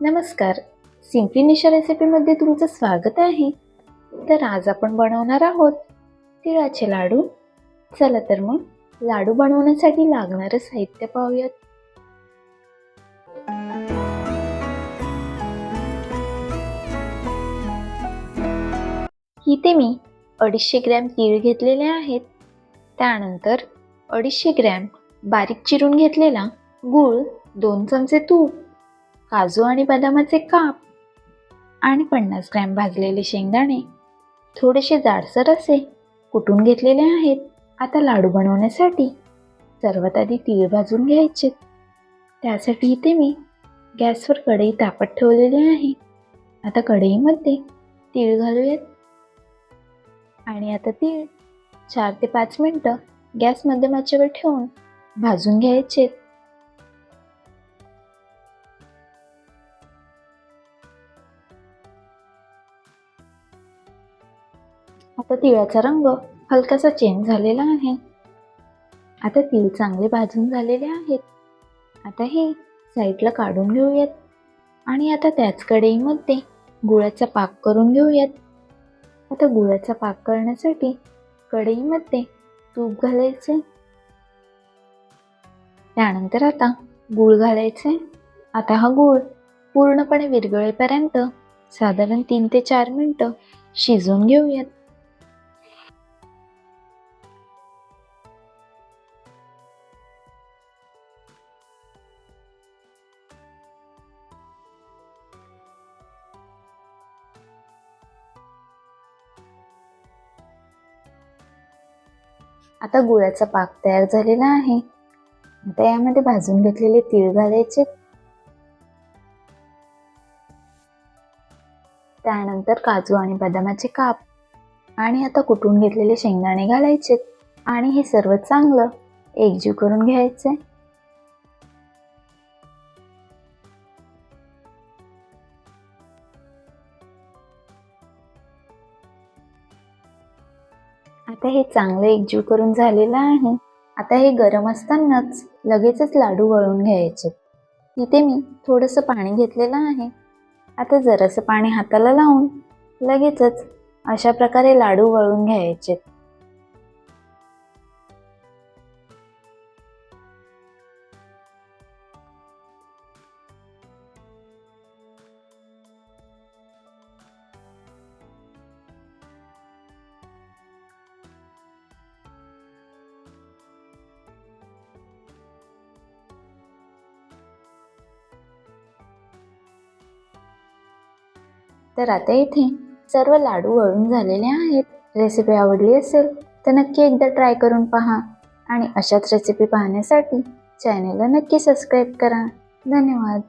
नमस्कार. सिम्पली निशा रेसिपीमध्ये तुमचं स्वागत आहे. तर आज आपण बनवणार आहोत तिळाचे लाडू. चला तर मग लाडू बनवण्यासाठी लागणारं साहित्य पाहूयात. इथे मी अडीचशे ग्रॅम तीळ घेतलेले आहेत. त्यानंतर अडीचशे ग्रॅम बारीक चिरून घेतलेला गूळ दोन चमचे तूप काजू आणि बदामाचे काप आणि पन्नास ग्रॅम भाजलेले शेंगदाणे. थोडेसे जाडसर असे कुटून घेतलेले आहेत. आता लाडू बनवण्यासाठी सर्वात आधी तीळ भाजून घ्यायचे. त्यासाठी इथे मी गॅसवर कढई तापत ठेवलेली आहे. आता कढईमध्ये तीळ घालूयात. आणि आता तीळ चार ते पाच मिनटं गॅस मध्यमाच्यावर ठेवून भाजून घ्यायचे आता तिळाचा रंग हलकासा चेंज झालेला आहे. आता तीळ चांगले भाजून झालेले आहेत. आता हे साईडला काढून घेऊयात. आणि आता त्याच कढईमध्ये गुळाचा पाक करून घेऊयात. आता गुळाचा पाक करण्यासाठी कढईमध्ये तूप घालायचे. त्यानंतर आता गूळ घालायचे. आता हा गूळ पूर्णपणे विरघळेपर्यंत साधारण तीन ते चार मिनटं शिजवून घेऊयात. आता गुळाचा पाक तयार झालेला आहे. आता यामध्ये भाजून घेतलेले तीळ घालायचे. त्यानंतर काजू आणि बदामाचे काप. आणि आता कुटून घेतलेले शेंगदाणे घालायचे. आणि हे सर्व चांगलं एकजीव करून घ्यायचे आता हे चांगलं एकजीव करून झालेलं आहे. आता हे गरम असतानाच लगेचच लाडू वळून घ्यायचे. इथे मी थोडंसं पाणी घेतलेलं आहे. आता जरासं पाणी हाताला लावून लगेचच अशा प्रकारे लाडू वळून घ्यायचे. तर आता इथे सर्व लाडू वळून झालेले आहेत. रेसिपी आवडली असेल तर नक्की एकदा ट्राय करून पहा. आणि अशाच रेसिपी पाहण्यासाठी चॅनेलला नक्की सबस्क्राईब करा. धन्यवाद.